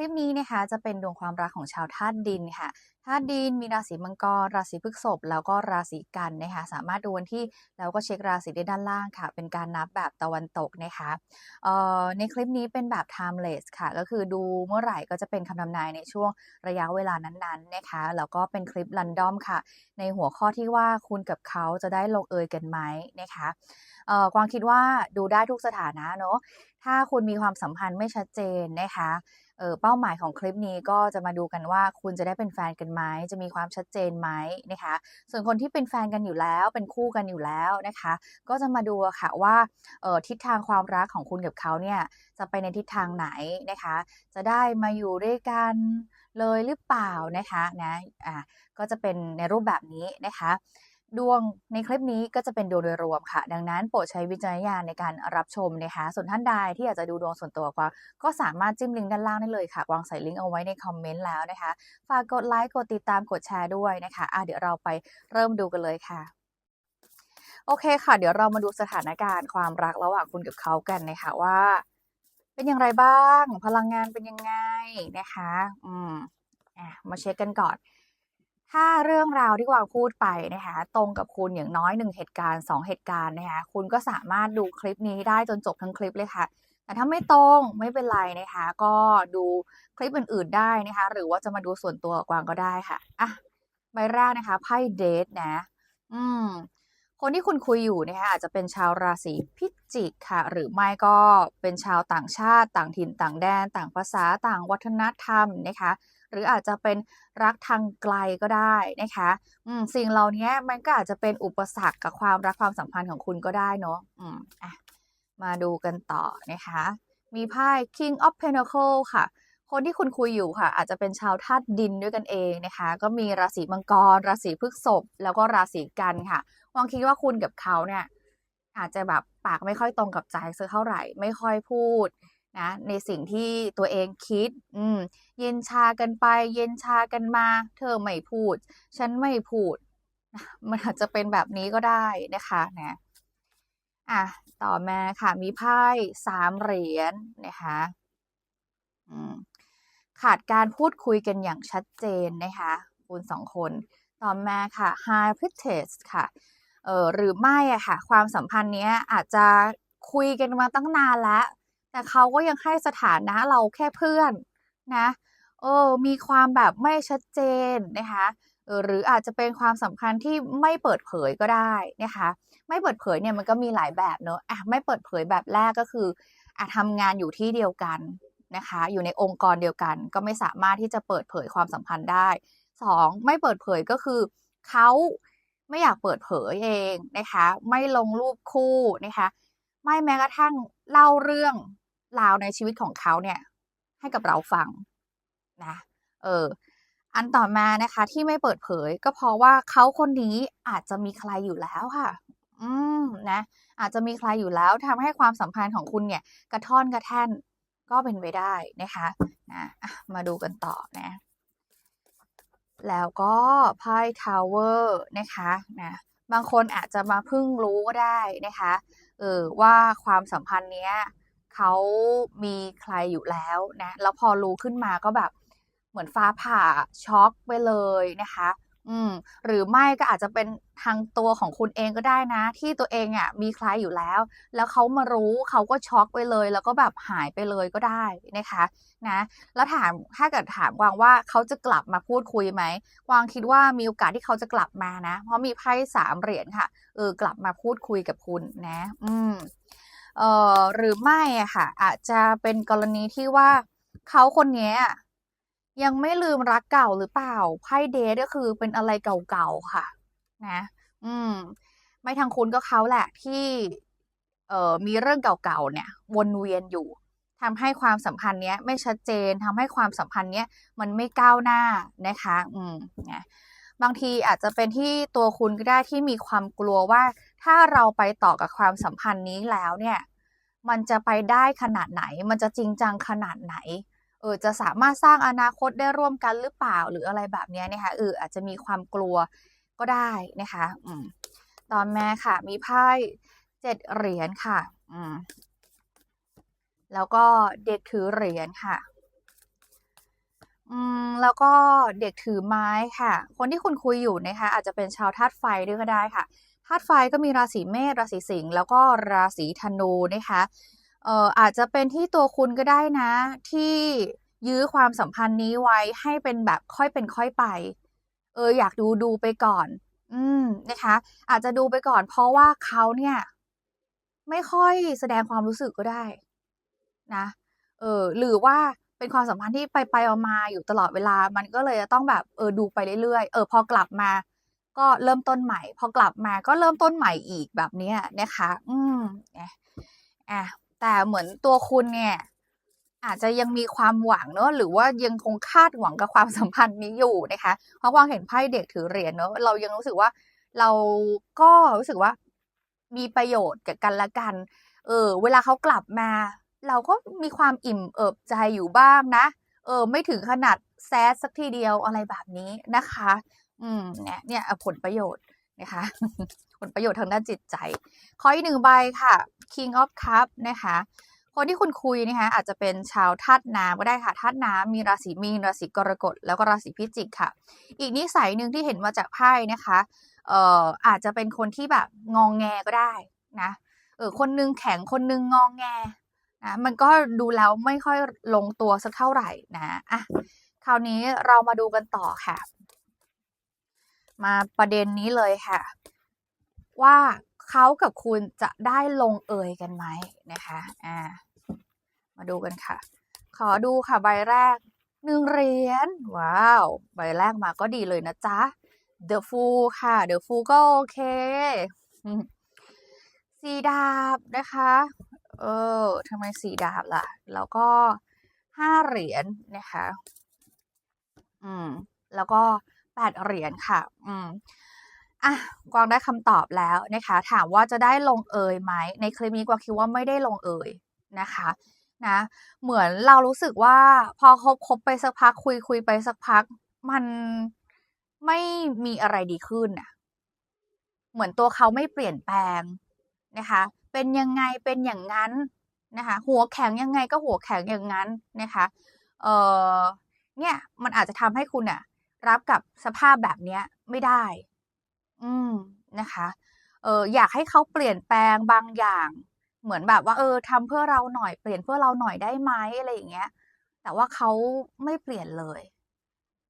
ลิปนี้นะคะจะเป็นดวงความรักของชาวธาตุดินค่ะธาตุดินมีราศีมังกร ราศีพฤษภแล้วก็ราศีกันนะคะสามารถดูวันที่แล้วก็เช็คราศีได้ด้านล่างค่ะ เป็นการนับแบบตะวันตกนะคะเอ่อในคลิปนี้เป็นแบบ timeless ค่ะ ก็คือดูเมื่อไหร่ก็จะเป็นคำทำนายในช่วงระยะเวลานั้นๆนะคะแล้วก็เป็นคลิปรันดอมค่ะ ในหัวข้อที่ว่าคุณกับเขาจะได้ลงเอยกันไหมนะคะเอ่อกวางคิดว่าดูได้ทุกสถานะเนาะถ้าคุณมีความสัมพันธ์ไม่ชัดเจนนะคะ เป้าหมายของคลิปนี้ก็จะมาดูกันว่าคุณจะได้เป็นแฟนกันไหม จะมีความชัดเจนไหมนะคะ ส่วนคนที่เป็นแฟนกันอยู่แล้วเป็นคู่กันอยู่แล้วนะคะ ก็จะมาดูค่ะว่าทิศทางความรักของคุณกับเขาเนี่ยจะไปในทิศทางไหนนะคะ จะได้มาอยู่ด้วยกันเลยหรือเปล่านะคะนะอะก็จะเป็นในรูปแบบนี้นะคะ ดวงในคลิปนี้ก็จะเป็นดวงโดยรวมค่ะ ดังนั้นโปรดใช้วิจารณญาณในการรับชมนะคะ ส่วนท่านใดที่อยากจะดูดวงส่วนตัวกวางก็สามารถจิ้มลิงก์ด้านล่างได้เลยค่ะ วางใส่ลิงก์เอาไว้ในคอมเมนต์แล้วนะคะ ฝากกดไลค์ กดติดตาม กดแชร์ด้วยนะคะอะเดี๋ยวเราไปเริ่มดูกันเลยค่ะ โอเคค่ะ เดี๋ยวเรามาดูสถานการณ์ความรักระหว่างคุณกับเขากันนะคะว่า เป็นอย่างไรบ้าง พลังงานเป็นยังไงนะคะ อืมอะมาเช็คกันก่อน ถ้าเรื่องราวที่กวางพูดไปนะคะตรงกับคุณอย่างน้อยหนึ่งเหตุการณ์สองเหตุการณ์นะคะคุณก็สามารถดูคลิปนี้ได้จนจบทั้งคลิปเลยค่ะ แต่ถ้าไม่ตรงไม่เป็นไรนะคะ ก็ดูคลิปอื่นๆได้นะคะ หรือว่าจะมาดูส่วนตัวกวางก็ได้ค่ะอะใบแรกนะคะไพ่เดทนะ อืม คนที่คุณคุยอยู่นะคะอาจจะเป็นชาวราศีพิจิกค่ะ หรือไม่ก็เป็นชาวต่างชาติ ต่างถิ่นต่างแดน ต่างภาษาต่างวัฒนธรรมนะคะ หรืออาจจะเป็นรักทางไกลก็ได้นะคะอืมสิ่งเหล่านี้มันก็อาจจะเป็นอุปสรรคกับความรักความสัมพันธ์ของคุณก็ได้เนาะอืมอะมาดูกันต่อนะคะ มีไพ่ King of Pentacle ค่ะ คนที่คุณคุยอยู่ค่ะ อาจจะเป็นชาวธาตุดินด้วยกันเองนะคะ ก็มีราศีมังกร ราศีพฤษภแล้วก็ราศีกันค่ะวางคิดว่าคุณกับเขาเนี่ยอาจจะแบบปากไม่ค่อยตรงกับใจสักเท่าไหร่ ไม่ค่อยพูด นะในสิ่งที่ตัวเองคิด อืม เย็นชากันไป เย็นชากันมา เธอไม่พูด ฉันไม่พูด มันอาจจะเป็นแบบนี้ก็ได้นะคะนะอะต่อมาค่ะมีไพ่สามเหรียญนะคะขาดการพูดคุยกันอย่างชัดเจนนะคะคุณสองคน ต่อมาค่ะ High p r i t e s ค่ะเออหรือไม่อะค่ะ ความสัมพันธ์เนี้ยอาจจะคุยกันมาตั้งนานแล้ว แต่เขาก็ยังให้สถานะเราแค่เพื่อนนะเออมีความแบบไม่ชัดเจนนะคะออหรืออาจจะเป็นความสัมพันธ์ที่ไม่เปิดเผยก็ได้นะคะไม่เปิดเผยเนี่ยมันก็มีหลายแบบเนอะอะไม่เปิดเผยแบบแรกก็คืออะทำงานอยู่ที่เดียวกันนะคะอยู่ในองค์กรเดียวกัน ก็ไม่สามารถที่จะเปิดเผยความสัมพันธ์ได้สองไม่เปิดเผยก็คือเขาไม่อยากเปิดเผยเองนะคะไม่ลงรูปคู่นะคะไม่แม้กระทั่งเล่าเรื่อง ราวในชีวิตของเขาเนี่ย ให้กับเราฟังนะเอออันต่อมานะคะที่ไม่เปิดเผย ก็เพราะว่าเขาคนนี้อาจจะมีใครอยู่แล้วค่ะ อืมนะอาจจะมีใครอยู่แล้วทำให้ความสัมพันธ์ของคุณเนี่ย กระท่อนกระแท่นก็เป็นไปได้นะคะนะอะมาดูกันต่อนะแล้วก็ไพ่ทาวเวอร์นะคะนะบางคนอาจจะมาเพิ่งรู้ก็ได้นะคะเออว่าความสัมพันธ์เนี้ย เขามีใครอยู่แล้วนะ แล้วพอรู้ขึ้นมาก็แบบเหมือนฟ้าผ่าช็อกไปเลยนะคะ อืม หรือไม่ก็อาจจะเป็นทางตัวของคุณเองก็ได้นะ ที่ตัวเองอะมีใครอยู่แล้ว แล้วเขามารู้เขาก็ช็อกไปเลย แล้วก็แบบหายไปเลยก็ได้นะคะ นะ แล้วถามถ้าเกิดถามกวางว่าเขาจะกลับมาพูดคุยไหมกวางคิดว่ามีโอกาสที่เขาจะกลับมานะ เพราะมีไพ่สามเหรียญค่ะเออกลับมาพูดคุยกับคุณนะ อืม เอ่อหรือไม่อะค่ะ อาจจะเป็นกรณีที่ว่าเขาคนนี้ยังไม่ลืมรักเก่าหรือเปล่าไพ่เดทก็คือเป็นอะไรเก่าๆค่ะ นะ อืม ไม่ทางคุณก็เขาแหละที่ เอ่อมีเรื่องเก่าๆเนี่ย วนเวียนอยู่ทำให้ความสัมพันธ์เนี้ย ไม่ชัดเจนทำให้ความสัมพันธ์เนี้ยมันไม่ก้าวหน้านะคะ อืมนะบางทีอาจจะเป็นที่ตัวคุณก็ได้ที่มีความกลัวว่า ถ้าเราไปต่อกับความสัมพันธ์นี้แล้วเนี่ย มันจะไปได้ขนาดไหน มันจะจริงจังขนาดไหน เออ จะสามารถสร้างอนาคตได้ร่วมกันหรือเปล่า หรืออะไรแบบนี้นะคะ เออ อาจจะมีความกลัวก็ได้นะคะ อืม ตอนแม่ค่ะ มีไพ่เจ็ดเหรียญค่ะ อืม แล้วก็เด็กถือเหรียญค่ะอืมแล้วก็เด็กถือไม้ค่ะ คนที่คุณคุยอยู่นะคะอาจจะเป็นชาวธาตุไฟด้วยก็ได้ค่ะ ธาตุไฟก็มีราศีเมษราศีสิงห์แล้วก็ราศีธนูนะคะเอ่ออาจจะเป็นที่ตัวคุณก็ได้นะ ที่ยื้อความสัมพันธ์นี้ไว้ให้เป็นแบบค่อยเป็นค่อยไป เอออยากดูดูไปก่อน อืมนะคะ อาจจะดูไปก่อน เพราะว่าเขาเนี่ย ไม่ค่อยแสดงความรู้สึกก็ได้ นะเออหรือว่าเป็นความสัมพันธ์ที่ไปๆมาอยู่ตลอดเวลา มันก็เลยจะต้องแบบเออดูไปเรื่อยๆ เออพอกลับมา ก็เริ่มต้นใหม่ พอกลับมาก็เริ่มต้นใหม่อีกแบบเนี้ยนะคะ อืมอะอะแต่เหมือนตัวคุณเนี่ย อาจจะยังมีความหวังเนาะหรือว่ายังคงคาดหวังกับความสัมพันธ์นี้อยู่นะคะ เพราะกวางเห็นไพ่เด็กถือเหรียญเนาะเรายังรู้สึกว่าเราก็รู้สึกว่ามีประโยชน์แก่กันและกัน เออ เวลาเขากลับมา เราก็มีความอิ่มเอิบใจอยู่บ้างนะ เออ ไม่ถึงขนาดแซดสักทีเดียวอะไรแบบนี้นะคะ อืมเนี่ยเนี่ยผลประโยชน์นะคะ ผลประโยชน์ทางด้านจิตใจขออีกหนึ่งใบค่ะ King of Cup นะคะ คนที่คุณคุยนะคะอาจจะเป็นชาวธาตุน้ำก็ได้ค่ะธาตุน้ำมีราศีมีนราศีกรกฎแล้วก็ราศีพิจิกค่ะ อีกนิสัยหนึ่งที่เห็นมาจากไพ่นะคะเอ่ออาจจะเป็นคนที่แบบงองแงก็ได้นะเออคนหนึ่งแข็งคนหนึ่งงองแงนะมันก็ดูแล้วไม่ค่อยลงตัวสักเท่าไรนะอะคราวนี้เรามาดูกันต่อค่ะ มาประเด็นนี้เลยค่ะ ว่าเขากับคุณจะได้ลงเอยกันไหมนะคะอามาดูกันค่ะ ขอดูค่ะใบแรก1เหรียญว้าว ใบแรกมาก็ดีเลยนะจ๊ะ The Fool ค่ะ The Fool ก็โอเคอืม4ดาบนะคะ เออทำไม4ดาบล่ะ แล้วก็5เหรียญนะคะ อืม แล้วก็ 8 เหรียญค่ะ อืมอะกวางได้คำตอบแล้วนะคะ ถามว่าจะได้ลงเอยไหม ในคลิปนี้กวางคิดว่าไม่ได้ลงเอยนะคะนะ เหมือนเรารู้สึกว่าพอคบๆไปสักพักคุยๆไปสักพัก มันไม่มีอะไรดีขึ้นน่ะเหมือนตัวเขาไม่เปลี่ยนแปลงนะคะ เป็นยังไงเป็นอย่างงั้นนะคะ หัวแข็งยังไงก็หัวแข็งอย่างงั้นนะคะ เออเนี่ยมันอาจจะทำให้คุณน่ะ รับกับสภาพแบบเนี้ยไม่ได้ อืมนะคะเอออยากให้เขาเปลี่ยนแปลงบางอย่าง เหมือนแบบว่า เออทำเพื่อเราหน่อยเปลี่ยนเพื่อเราหน่อยได้ไหมอะไรอย่างเงี้ย แต่ว่าเขาไม่เปลี่ยนเลย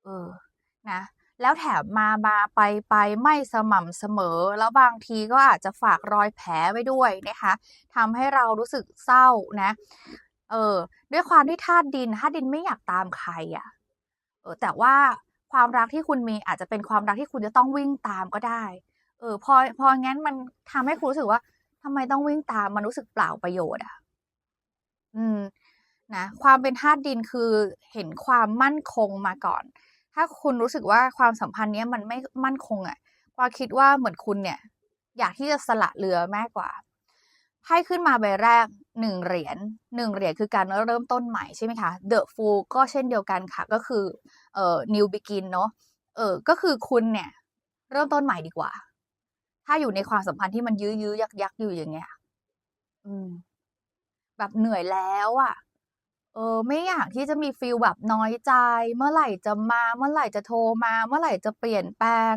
เออ นะแล้วแถมมามาไปๆไม่สม่ำเสมอ แล้วบางทีก็อาจจะฝากรอยแผลไว้ด้วยนะคะทำให้เรารู้สึกเศร้านะ เออ ด้วยความที่ธาตุดินธาตุดินไม่อยากตามใครอะ เออ แต่ว่า ความรักที่คุณมีอาจจะเป็นความรักที่คุณจะต้องวิ่งตามก็ได้ เออ พอพองั้นมันทำให้คุณรู้สึกว่าทำไมต้องวิ่งตามมันรู้สึกเปล่าประโยชน์อะอืมนะความเป็นธาตุดินคือเห็นความมั่นคงมาก่อน ถ้าคุณรู้สึกว่าความสัมพันธ์เนี้ยมันไม่มั่นคงอะกวาคิดว่าเหมือนคุณเนี่ย อยากที่จะสละเรือมากกว่าไพ่ขึ้นมาใบแรก 1เหรียญ1เหรียญคือการเริ่มต้นใหม่ใช่ไหมคะ The Fool ก็เช่นเดียวกันค่ะ ก็คือเอ่อ New Begin เนาะเออก็คือคุณเนี่ย เริ่มต้นใหม่ดีกว่า ถ้าอยู่ในความสัมพันธ์ที่มันยื้อๆยักๆอยู่อย่างเงี้ย อืม แบบเหนื่อยแล้วอะเออ ไม่อยากที่จะมีฟีลแบบน้อยใจ เมื่อไหร่จะมา เมื่อไหร่จะโทรมา เมื่อไหร่จะเปลี่ยนแปลง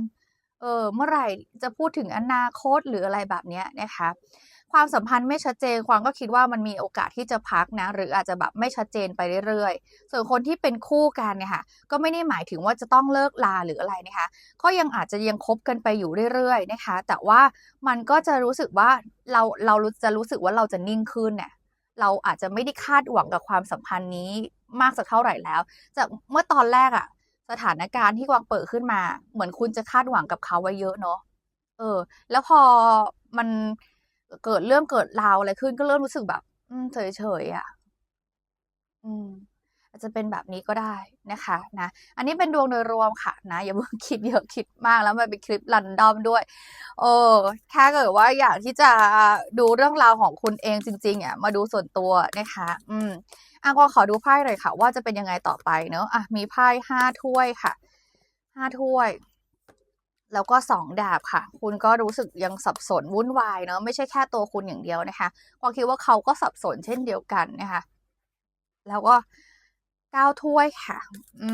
เออ เมื่อไหร่จะพูดถึงอนาคตหรืออะไรแบบเนี้ยนะคะ ความสัมพันธ์ไม่ชัดเจนกวางก็คิดว่ามันมีโอกาสที่จะพักนะ หรืออาจจะแบบไม่ชัดเจนไปเรื่อยๆ ส่วนคนที่เป็นคู่กันเนี่ยค่ะก็ไม่ได้หมายถึงว่าจะต้องเลิกลาหรืออะไรนะคะก็ยังอาจจะยังคบกันไปอยู่เรื่อยๆนะคะ แต่ว่ามันก็จะรู้สึกว่าเราเรารู้จะรู้สึกว่าเราจะนิ่งขึ้นเนี่ยเราอาจจะไม่ได้คาดหวังกับความสัมพันธ์นี้มากสักเท่าไหร่แล้ว จากเมื่อตอนแรกอะสถานการณ์ที่กวางเปิดขึ้นมา เหมือนคุณจะคาดหวังกับเขาไว้เยอะเนาะเออ แล้วพอมัน เกิดเรื่องเกิดราวอะไรขึ้นก็เริ่มรู้สึกแบบอืมเฉยๆอะอืมอาจจะเป็นแบบนี้ก็ได้นะคะนะ อันนี้เป็นดวงโดยรวมค่ะนะ อย่าเพิ่งคิดเยอะคิดมากแล้วมันเป็นคลิป random ด้วยเออถ้าเกิดว่าอยากที่จะดูเรื่องราวของคุณเองจริงๆอะมาดูส่วนตัวนะคะ อืมอะกวางขอดูไพ่หน่อยค่ะ ว่าจะเป็นยังไงต่อไปเนาะอะมีไพ่5ถ้วยค่ะ5ถ้วย แล้วก็ 2 ดาบค่ะ คุณก็รู้สึกยังสับสนวุ่นวายเนาะไม่ใช่แค่ตัวคุณอย่างเดียวนะคะกวาคิดว่าเขาก็สับสนเช่นเดียวกันนะคะ แล้วก็เก้าถ้วยค่ะ อื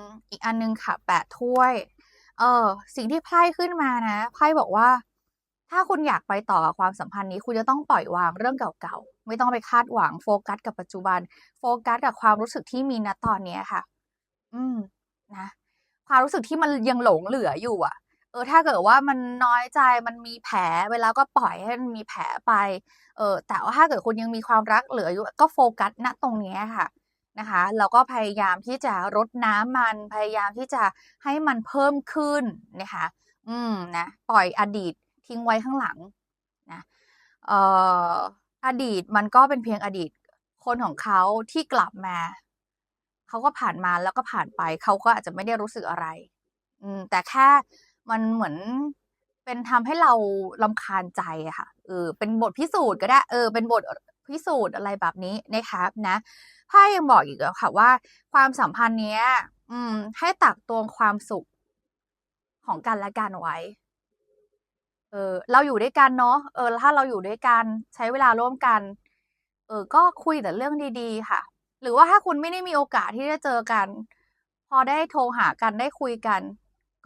ม อีกอันนึงค่ะแปดถ้วย เออ สิ่งที่ไพ่ขึ้นมานะไพ่บอกว่า ถ้าคุณอยากไปต่อกับความสัมพันธ์นี้ คุณจะต้องปล่อยวางเรื่องเก่าๆ ไม่ต้องไปคาดหวังโฟกัสกับปัจจุบัน โฟกัสกับความรู้สึกที่มีณตอนเนี้ยค่ะ อืม นะ ความรู้สึกที่มันยังหลงเหลืออยู่อะ ออถ้าเกิดว่ามันน้อยใจมันมีแผลไปแล้วก็ปล่อยให้มันมีแผลไป เออแต่ว่าถ้าเกิดคุณยังมีความรักเหลืออยู่ก็โฟกัสณตรงนี้ค่ะนะคะแล้วก็พยายามที่จะรดน้ำมันพยายามที่จะให้มันเพิ่มขึ้นนะคะอืมนะปล่อยอดีตทิ้งไว้ข้างหลังนะเอ่ออดีตมันก็เป็นเพียงอดีตคนของเขาที่กลับมาเขาก็ผ่านมาแล้วก็ผ่านไปเขาก็อาจจะไม่ได้รู้สึกอะไร อืมแต่แค่ มันเหมือนเป็นทำให้เรารำคาญใจอะค่ะเออเป็นบทพิสูจน์ก็ได้เออเป็นบทพิสูจน์อะไรแบบนี้นะคะนะไพ่ยังบอกอีกอะค่ะว่า ความสัมพันธ์เนี้ย อืม ให้ตักตวงความสุขของกันและกันไว้ เออ เราอยู่ด้วยกันเนาะเออถ้าเราอยู่ด้วยกันใช้เวลาร่วมกัน เออ ก็คุยแต่เรื่องดีๆ ค่ะ หรือว่าถ้าคุณไม่ได้มีโอกาสที่จะเจอกัน พอได้โทรหากันได้คุยกัน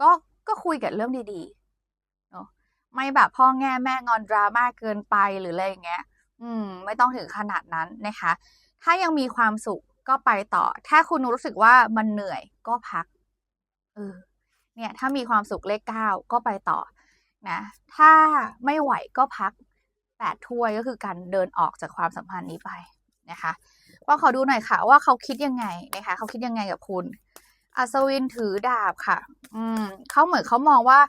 ก็ ก็คุยแต่เรื่องดีๆเนาะไม่แบบพ่อแง่แม่งอน drama เกินไปหรืออะไรอย่างเงี้ย อืม ไม่ต้องถึงขนาดนั้นนะคะ ถ้ายังมีความสุขก็ไปต่อ ถ้าคุณรู้สึกว่ามันเหนื่อยก็พัก เออ เนี่ย ถ้ามีความสุขเลข9ก็ไปต่อนะ ถ้าไม่ไหวก็พัก8ถ้วยก็คือการเดินออกจากความสัมพันธ์นี้ไปนะคะก็ขอดูหน่อยค่ะ ว่าเขาคิดยังไงนะคะ เขาคิดยังไงกับคุณ อัศวินถือดาบค่ะ อืมเขาเหมือนเขามองว่า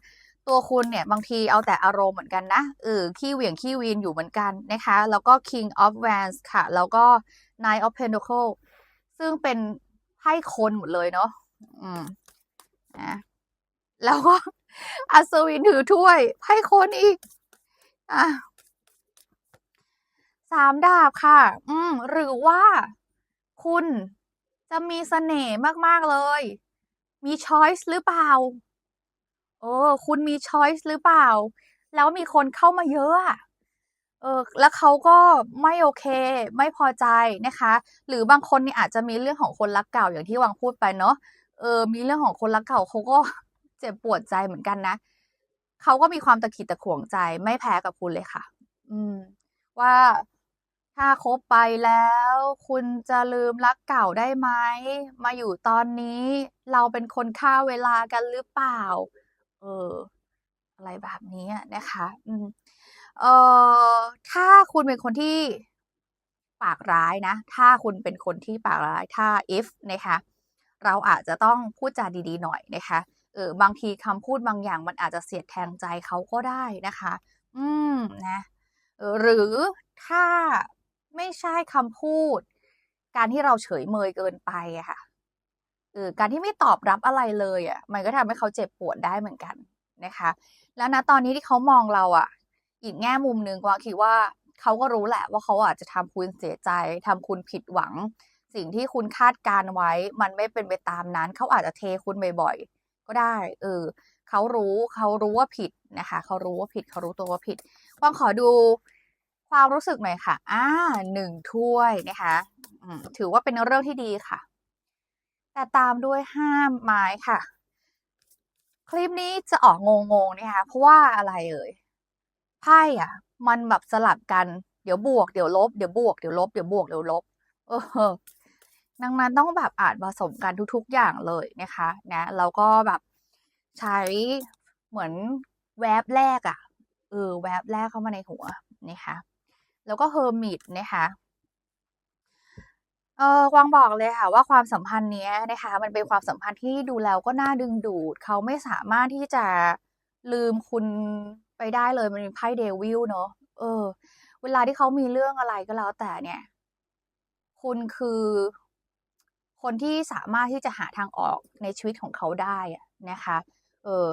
ตัวคุณเนี่ยบางทีเอาแต่อารมณ์เหมือนกันนะเออขี้เหวี่ยงขี้วีนอยู่เหมือนกันนะคะ แล้วก็ King of Wands ค่ะ แล้วก็ Knight of Pentacles ซึ่งเป็นไพ่คนหมดเลยเนาะอืมนะแล้วก็อัศวินถือถ้วยไพ่คนอีกอ่า3ดาบค่ะ อืมหรือว่าคุณ จะมีเสน่ห์มาก ๆ เลย มีช้อยซ์หรือเปล่า?เออ คุณมีช้อยซ์หรือเปล่า?แล้วมีคนเข้ามาเยอะอะเออแล้วเขาก็ไม่โอเค ไม่พอใจนะคะ หรือบางคนเนี่ยอาจจะมีเรื่องของคนรักเก่าอย่างที่วางพูดไปเนาะเออ มีเรื่องของคนรักเก่าเขาก็เจ็บปวดใจเหมือนกันนะเขาก็มีความตะขิดตะขวงใจไม่แพ้กับคุณเลยค่ะ อืม ว่า ถ้าคบไปแล้ว คุณจะลืมรักเก่าได้ไหม?มาอยู่ตอนนี้เราเป็นคนฆ่าเวลากันหรือเปล่า?เออ อะไรแบบนี้นะคะ อืม เออถ้าคุณเป็นคนที่ปากร้ายนะ ถ้าคุณเป็นคนที่ปากร้าย ถ้า if นะคะ เราอาจจะต้องพูดจาดีๆ หน่อยนะคะ เออ บางทีคำพูดบางอย่างมันอาจจะเสียดแทงใจเขาก็ได้นะคะ อืม นะหรือถ้า ไม่ใช่คำพูด การที่เราเฉยเมยเกินไปอะค่ะเออการที่ไม่ตอบรับอะไรเลยอะมันก็ทำให้เขาเจ็บปวดได้เหมือนกันนะคะ แล้วณตอนนี้ที่เขามองเราอะอีกแง่มุมหนึ่งกวางคิดว่าเขาก็รู้แหละว่าเขาอาจจะทำคุณเสียใจทำคุณผิดหวัง สิ่งที่คุณคาดการไว้ มันไม่เป็นไปตามนั้น เขาอาจจะเทคุณบ่อยๆก็ได้ เออเขารู้เขารู้ว่าผิดนะคะ เขารู้ว่าผิด เขารู้ตัวว่าผิดกวางขอดู ความรู้สึกหน่อยค่ะอา1ถ้วยนะคะถือว่าเป็นเรื่องที่ดีค่ะ แต่ตามด้วย5ไม้ค่ะ คลิปนี้จะออกงงๆนะคะ เพราะว่าอะไรเอ่ย ไพ่อะ มันแบบสลับกัน เดี๋ยวบวก เดี๋ยวลบ เดี๋ยวบวก เดี๋ยวลบ เดี๋ยวบวก เดี๋ยวลบ เออ ดังนั้นต้องแบบอ่านผสมกันทุกๆอย่างเลยนะคะ นะแล้วก็แบบใช้เหมือนแวบแรกอะเออ แวบแรกเข้ามาในหัวนะคะ แล้วก็ Hermit นะคะเออกวางบอกเลยค่ะว่าความสัมพันธ์เนี้ยนะคะ มันเป็นความสัมพันธ์ที่ดูแล้วก็น่าดึงดูด เขาไม่สามารถที่จะลืมคุณไปได้เลยมันเป็นไพ่ Devil เนาะเออ เวลาที่เขามีเรื่องอะไรก็แล้วแต่เนี่ย คุณคือ คนที่สามารถที่จะหาทางออกในชีวิตของเขาได้นะคะ เออ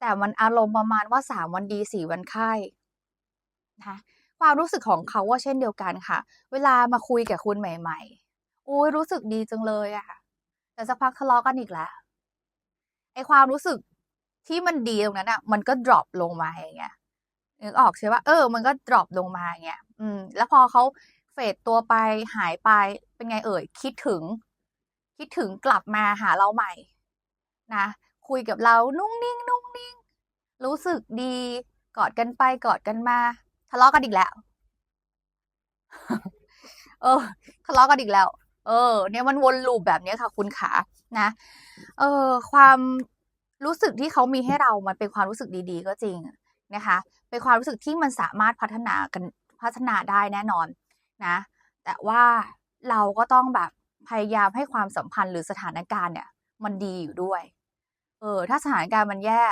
แต่มันอารมณ์ประมาณว่า3วันดี4วันไข้นะ ความรู้สึกของเขาก็เช่นเดียวกันค่ะ เวลามาคุยกับคุณใหม่ ๆ โอ๊ยรู้สึกดีจังเลยอะแต่สักพักทะเลาะกันอีกแล้วไอความรู้สึกที่มันดีตรงนั้นน่ะมันก็ดรอปลงมาอย่างเงี้ยนึกออกใช่ปล่า?เออ มันก็ดรอปลงมาอย่างเงี้ย อืม แล้วพอเขาเฟดตัวไปหายไปเป็นไงเอ่ย คิดถึง คิดถึงกลับมาหาเราใหม่ นะ คุยกับเรานุ่งนิ่งนุ่งนิ่ง รู้สึกดี กอดกันไปกอดกันมาะเลาะกันอีกแล้ว เออ ทะเลาะกันอีกแล้ว เออ เนี่ยมันวนลูปแบบเนี้ยค่ะ คุณขา นะ เออ ความรู้สึกที่เขามีให้เรา มันเป็นความรู้สึกดี ๆ ก็จริงนะคะ เป็นความรู้สึกที่มันสามารถพัฒนากันพัฒนาได้แน่นอน นะ แต่ว่าเราก็ต้องแบบพยายามให้ความสัมพันธ์หรือสถานการณ์เนี่ย มันดีอยู่ด้วย เออ ถ้าสถานการณ์มันแย่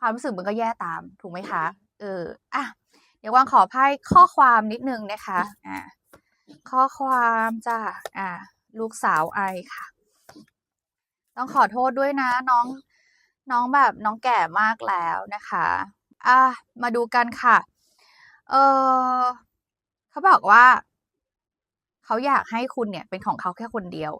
ความรู้สึกมันก็แย่ตาม ถูกไหมคะ?เอออะเดี๋ยวกวางขอไพ่ข้อความนิดหนึ่งนะคะอาข้อความจ้ะอาลูกสาวไอค่ะ ต้องขอโทษด้วยนะ น้องน้องแบบน้องแก่มากแล้วนะคะอามาดูกันค่ะ เอ่อเขาบอกว่า เขาอยากให้คุณเนี่ย เป็นของเขาแค่คนเดียว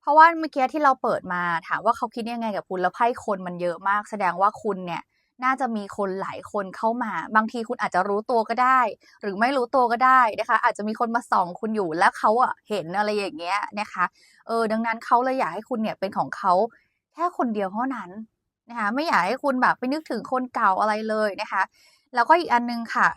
เพราะว่าเมื่อกี้ที่เราเปิดมาถามว่าเขาคิดยังไงกับคุณแล้วไพ่คนมันเยอะมาก แสดงว่าคุณเนี่ย น่าจะมีคนหลายคนเข้ามา บางทีคุณอาจจะรู้ตัวก็ได้ หรือไม่รู้ตัวก็ได้นะคะ อาจจะมีคนมาส่องคุณอยู่แล้วเขาอะเห็นอะไรอย่างเงี้ยนะคะเออดังนั้นเขาเลยอยากให้คุณเนี่ยเป็นของเขาแค่คนเดียวเท่านั้นนะคะไม่อยากให้คุณแบบไปนึกถึงคนเก่าอะไรเลยนะคะ แล้วก็อีกอันหนึ่งค่ะ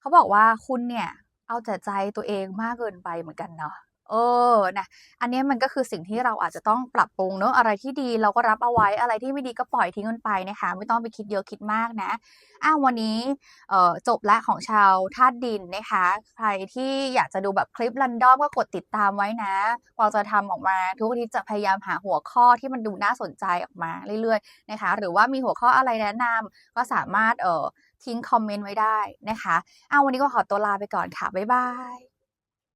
เขาบอกว่าคุณเนี่ยเอาแต่ใจตัวเองมากเกินไปเหมือนกันเนาะ เออนะอันนี้มันก็คือสิ่งที่เราอาจจะต้องปรับปรุงเนาะอะไรที่ดีเราก็รับเอาไว้อะไรที่ไม่ดีก็ปล่อยทิ้งมันไปนะคะ ไม่ต้องไปคิดเยอะคิดมากนะอ้าววันนี้เอ่อจบแล้วของชาวธาตุดินนะคะ ใครที่อยากจะดูแบบคลิป random ก็กดติดตามไว้นะกวาจะทำออกมาทุกอาทิตย์จะพยายามหาหัวข้อที่มันดูน่าสนใจออกมาเรื่อยๆนะคะ หรือว่ามีหัวข้ออะไรแนะนำก็สามารถเอ่อทิ้งคอมเมนต์ไว้ได้นะคะอ้าววันนี้ก็ขอตัวลาไปก่อนค่ะบ๊ายบาย